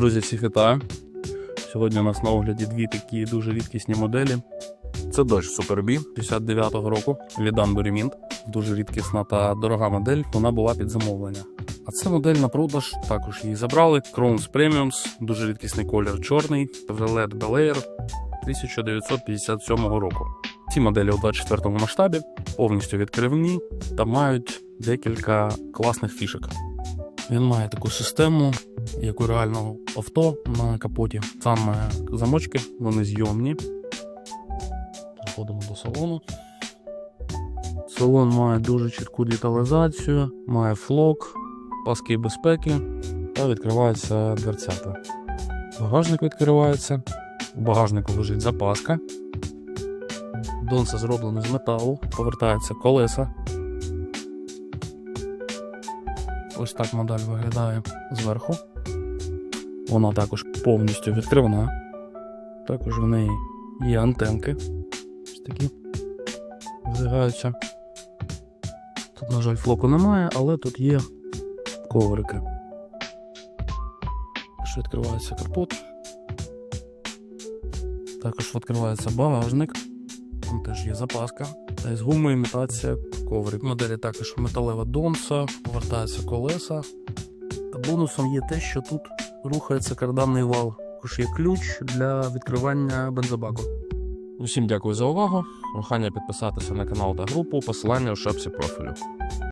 Друзі, всіх вітаю. Сьогодні у нас на огляді дві такі дуже рідкісні моделі. Це Dodge Super B 59-го року від Danbury Mint. Дуже рідкісна та дорога модель, вона була під замовлення. А це модель на продаж, також її забрали. Crown's Premiums, дуже рідкісний колір чорний, Chevrolet Bel Air 1957 року. Ці моделі у 24 масштабі, повністю відкривні та мають декілька класних фішок. Він має таку систему, як у реального авто на капоті. Саме замочки, вони зйомні. Заходимо до салону. Салон має дуже чітку деталізацію, має флок, паски безпеки та відкриваються дверцята. Багажник відкривається. У багажнику лежить запаска. Донце зроблено з металу, повертаються колеса. Ось так модель виглядає зверху. Вона також повністю відкривна. Також в неї є антенки. Ось такі вдягаються. Тут, на жаль, флоку немає, але тут є коврики. Також відкривається капот. Також відкривається багажник. Там теж є запаска. Та з гуми імітація коврик. В моделі також металева донца, повертаються колеса. Та бонусом є те, що тут рухається карданний вал. Також є ключ для відкривання бензобаку. Усім дякую за увагу. Прохання підписатися на канал та групу, посилання у шапці профілю.